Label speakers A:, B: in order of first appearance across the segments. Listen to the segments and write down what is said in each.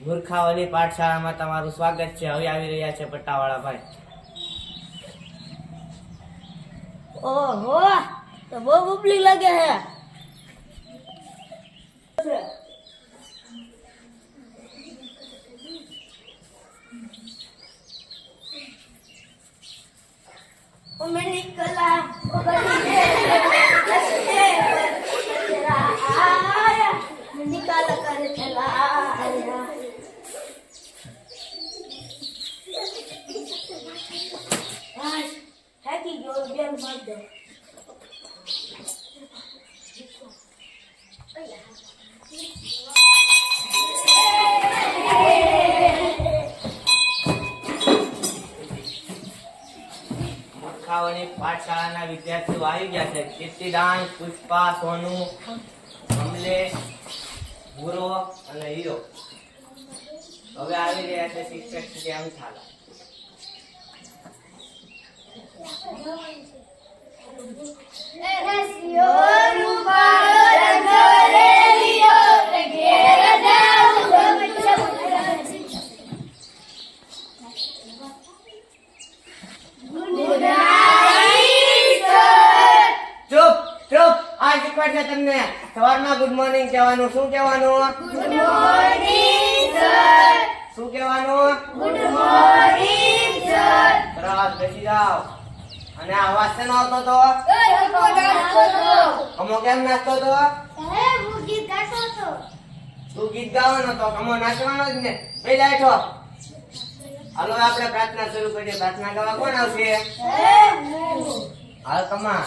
A: મૂર્ખાઓની પાઠશાળામાં તમારું સ્વાગત છે હવે આવી રહ્યા છે પટ્ટાવાળા ભાઈ
B: ઓહો તો બહુ બબલી લાગે હે ઓ મેની કલા ઓ બની Bem
A: roda. પાઠશાળાના વિદ્યાર્થીઓ આવી ગયા છે કીર્તિદાન પુષ્પા, સોનુ, કમલેશ, ભૂરો અને હીરો હવે આવી રહ્યા છે તમને. સવારમાં ગુડ મોર્નિંગ કહેવાનું. શું કહેવાનું? શું કહેવાનું? સરસ બેસી જાઓ. અને આવાજ છે આવતો તો અમો કેમ નાચતો તો તું ગીત ગાવાનો તો અમો નાચવાનો જ ને બે બેઠો હાલો આપણે પ્રાર્થના શરૂ કરીએ પ્રાર્થના ગાવા કોણ આવશે હાલ કમા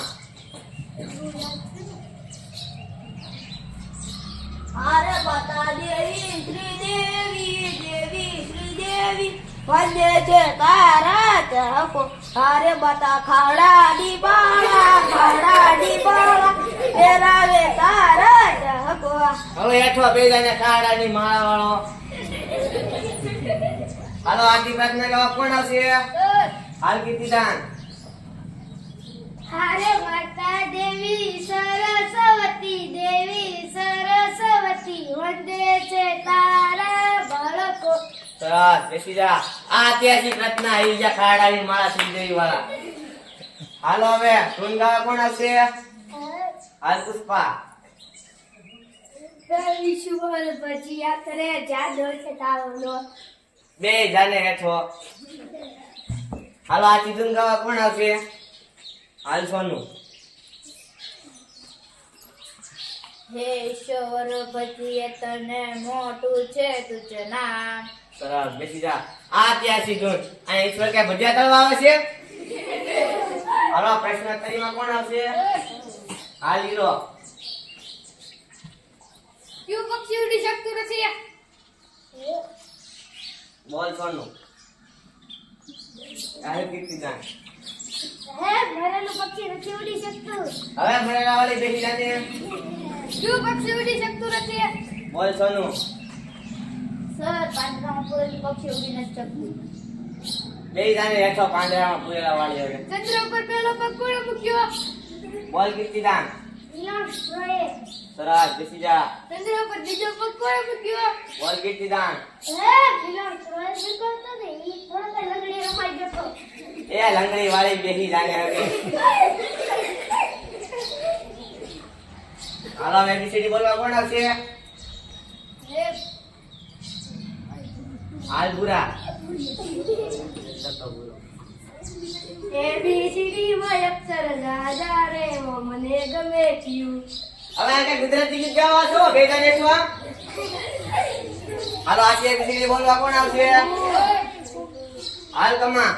B: અરે બતા દેવી શ્રી દેવી દેવી શ્રી દેવી વંદે છે તારા ચહકો અરે બતા ખાડા ડી બાળા ખાડા ડીબાળા ફેરાવે તારા જગવા
A: હવે હેઠો બે ખાડા ની માળા વાળો હાલો આરતી ને ગાવા કોણ આવશે? હાલ કીર્તિદાન
B: હારે માતા દેવી સરસ્વતી દેવી સરસ્વતી વંદે છે તારા
A: બેસી જા આ ત્યાંથી રચના આવી જા ખાડાની માળા શ્રીદેવી વાળા. હાલો હવે, ધૂન ગાવા કોણ આવશે? હાલ પુષ્પા. બે જાને હેઠો. હાલો આ ધૂન ગાવા કોણ આવશે? હાલ સોનું.
B: હે ઈશ્વર પછી તને મોટું છે તુજ નામ
A: સરસ બેસી જા. આ ત્યાં સીધું આ ઈશ્વર કે ભજીયા તળવા આવે છે? હાલો પ્રશ્નોત્તરીમાં કોણ આવશે? હા
B: ક્યુ પક્ષી ઉડી શકતું નથી?
A: બોલ સોનું. હાલ કીર્તિદાન
B: હે મરેલું પક્ષી નથી ઉડી શકતું.
A: હવે ભણેલા વાળી બેસી
B: ક્યુ પક્ષી ઉડી શકતું નથી?
A: બોલ સોનું.
B: સર પાંજરામાં પૂરેલું પક્ષી ઉડી નથી શકતું
A: બે જાને હેઠો પાંજરામાં પૂરેલા વાળી હવે.
B: ચંદ્ર ઉપર પહેલો પગ કોણે મૂક્યો.
A: બોલ
B: વિલાસ
A: સરસ બેસી જા.
B: ચંદ્ર ઉપર બીજો પગ કોણે મૂક્યો.
A: બોલ કીર્તિદાન.
B: હે વિલાસ રોયે શીખવતો ને ઈ થોડો લગડી રમાઈ
A: એ લંગડી વાળી બેસી જાને હવે. હાલો એબીસીડી બોલવા કોણ આવશે? હાલ બુરા
B: એ બી સી ડી માં અક્ષર રાજા રે ઓ મને ગમે ક્યુ
A: હવે આ ગુજરાતી ગીત ગાવા છો? બે જાને છો હાલો આજે એબીસીડી બોલવા કોણ આવશે? હાલ કમા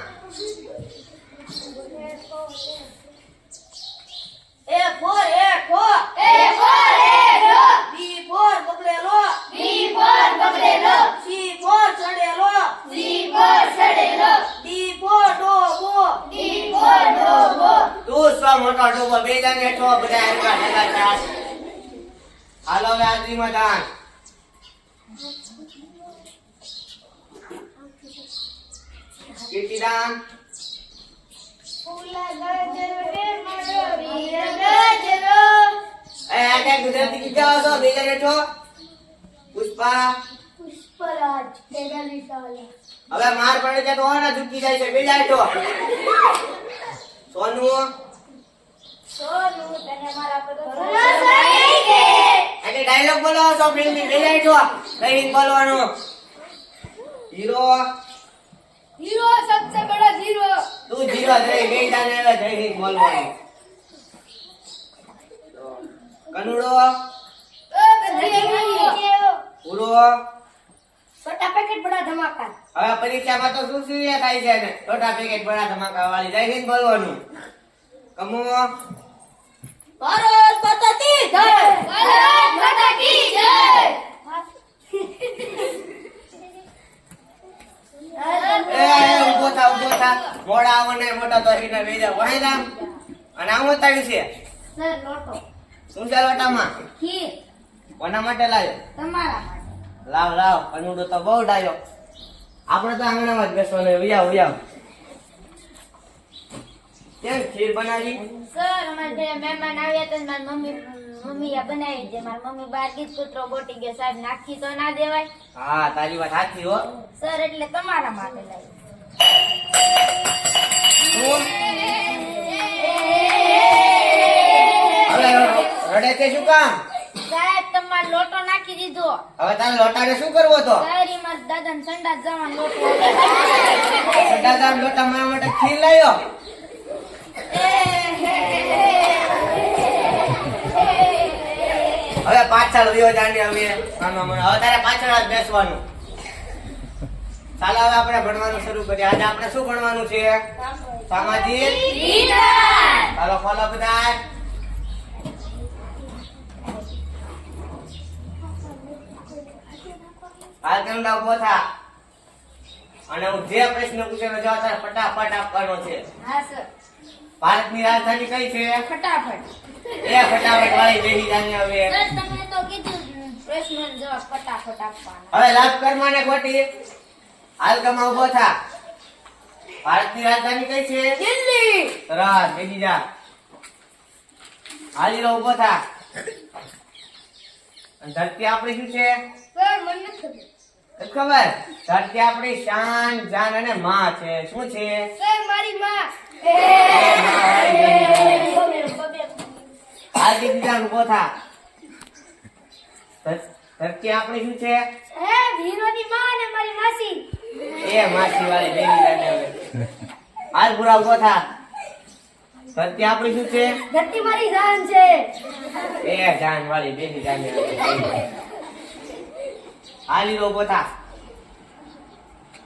B: A for A for A for A row B for બગડેલો બી ફોર બગડેલો સી ફોર ચડેલો સી ફોર ચડેલો ડી ફોર ડોબો ડી ફોર ડોબો
A: તું સો મોટો ડૂબો બે જાને છો બધા એકા ભેગા ચાર હાલો હવે આજરીમાં દાન કીર્તિદાન
B: ફૂલા ગજરો રે મારો વીર ગજરો
A: એ આ કઈ ગુજરાતી ગીત ગાવા છો બે જાને છો પુષ્પા
C: પરાજ તેરાલી સાલા
A: હવે માર પડે છે તો આના ઝૂકી જાય છે બેજાય તો સોનું
C: સોનું તને
A: હવે
C: પેકેટ બડા ધમાકા.
A: હવે પરીક્ષામાં તો શું શું થાય છે ને? છોટા પેકેટ બડા ધમાકા વાળી જઈ બોલવાનું. કમો?
C: ભારત માતા કી જય! ભારત માતા કી જય!
A: એ ઊભો થા ઊભો થા. મોડા આવો મોટા તો રીને બેજા વાયદા અને આમ બતાવ્યું છે.
C: સર લોટો.
A: શું છે લોટામાં?
C: ખીર.
A: કોના માટે લાવ્યો?
C: તમારા માટે
A: લાવ લાવ. કનુડો તો બહુ ડાયો. આપણે તો આંગણામાં જ બેસવાનું વિયાવ વિયાવ કેમ? ખીર બનાવી?
C: સર અમારે ઘરે મહેમાન આવ્યા હતા મારી મમ્મી મમ્મી આ બનાવી છે. મારી મમ્મી બાર ગીત કૂતરો બોટી ગયો સાહેબ નાખી તો ના દેવાય.
A: હા તારી વાત સાચી હો.
C: સર એટલે તમારા માટે લાવી
A: રડે છે શું કામ?
C: સાહેબ તમારે લોટો નાખી દીધો.
A: હવે તારે લોટાને શું કરવો તો?
C: શહેરીમાં દાદા ને સંડાસ જવાનો લોટો.
A: સડા ગામ લોટા મારા માટે ખીર લાવ્યો હવે પાછળ હવે તારે પાછળ બેસવાનું. ચાલો હવે આપણે ભણવાનું શરૂ કરીએ. આજે આપણે શું ભણવાનું છે? સામાજિક ચાલો ફોલો બધા થા. અને હું જે પ્રશ્ન પૂછેલો જવાબ તારે ફટાફટ આપવાનો છે. ભારતની રાજધાની કઈ છે?
C: ફટાફટ.
A: એ ફટાફટ વાળી બેહી જાને હવે.
C: સર તમે તો કીધું પ્રશ્નનો જવાબ ફટાફટ આપવાનો.
A: હવે લાભ કર્મ ખોટી. હાલ ઊભો થા. ભારતની રાજધાની કઈ છે?
C: દિલ્હી!
A: સરસ બેહી જા. હાલી રહો ઊભો થા. ધરતી આપણી શું છે?
C: સર મને નથી ખબર.
A: ખબર ધરતી આપણી શાન જાન અને માં છે. શું છે?
C: સર મારી માં.
A: હાલ દીદી ઊભો થા. ધરતી આપણી શું છે?
C: હે હીરોની માં અને મારી માસી.
A: એ માસી વાળી દેવી જાને હવે. હાલ પૂરા ઊભો થા. ધરતી આપણી શું છે?
C: ધરતી મારી જાન છે.
A: એ જાન વાળી દેવી જાને. હાલી રહો બધા.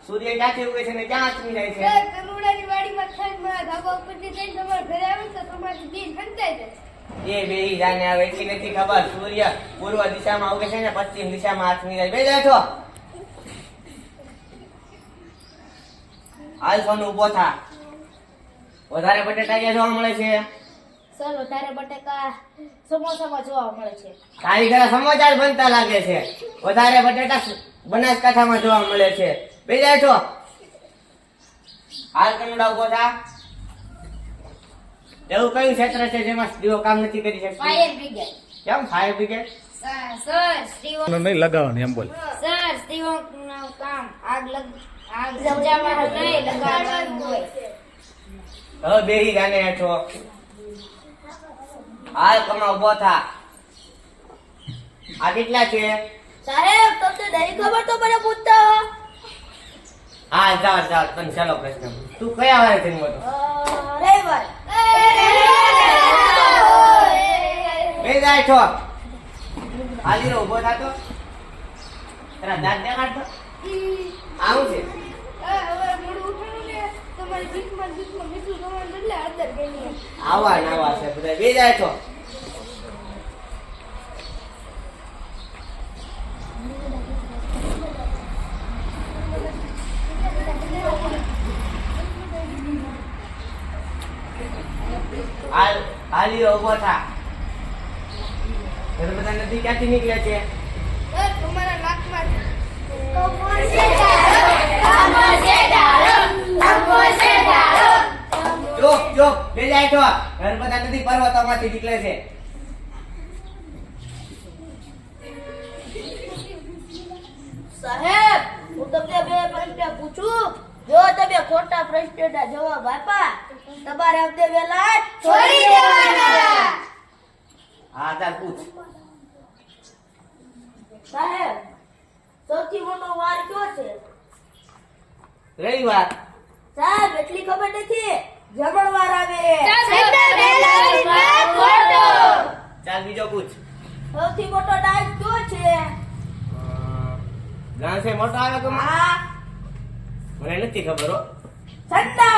A: સૂર્ય ક્યાંથી ઉગે છે ને ક્યાં આથમી જાય છે?
C: કનુડાની વાડીમાં ખાઈ મારા ધાબા ઉપરથી જઈને તમારા ઘરે આવે તો તમારી દિલ હંતાઈ જાય.
A: એ બે જાને એટલી નથી ખબર. સૂર્ય પૂર્વ દિશામાં ઉગે છે ને પશ્ચિમ દિશામાં આથમી જાય. બે બેઠો હાલ સોનું ઊભો થા. વધારે બટેટા ક્યાં જોવા મળે છે?
C: સર વધારે બટેકા સમોસામાં જોવા મળે છે.
A: તારી ઘરે સમાચાર બનતા લાગે છે. વધારે બટેટા બનાસકાંઠામાં જોવા મળે છે. બેજા છો? હાલ કનુડા ઊભો થા. એવું કયું ક્ષેત્ર છે જેમાં સ્ત્રીઓ કામ નથી કરી શકતી?
C: Fire brigade.
A: કેમ ફાયર બ્રિગેડ?
C: સર સ્ત્રીઓ
D: નહીં લગાવવાની એમ બોલ.
C: સર સ્ત્રીઓનું કામ આગ લગ આગ સજાવવાનું નહીં લગાડવાનું હોય.
A: હવે બેહી જાને હેઠો. હાલ કમા ઊભો થા. આ કેટલા છે?
C: સાહેબ તમને નહીં ખબર તો મને પૂછતા.
A: હા જાવ જાવ તને ચાલો પ્રશ્ન તું કયા વારે જન્મ હતો
C: રવિવાર.
A: બે જાય છો. હાલી રો ઊભો થાતો? તારા દાંત દેખાડતો? આવું છે? આવા ને આવા છે બધા. બે જાય છો હાલી ઊભો થા. નર્મદા નદી ક્યાંથી નીકળે છે? ચોક ચોક બે છો નર્મદા નદી પર્વતોમાંથી નીકળે છે.
C: સાહેબ
B: તમને બે પ્રશ્ન પૂછું. જો તમે ખોટા પ્રશ્નના જવાબ આપ્યા તમારે અમને વેલા છોડી દેવાના.
A: હા તાર પૂછ.
B: સાહેબ સૌથી મોટો વાર કયો છે?
A: રવિવાર.
B: સાહેબ એટલી ખબર નથી. જમણવાર આવે
A: ચાલ બીજો પૂછ
B: સૌથી મોટો ડાન્સ કયો છે
A: ડાન્સ એ મોટો આવે તો મને નથી ખબર
B: સત્તા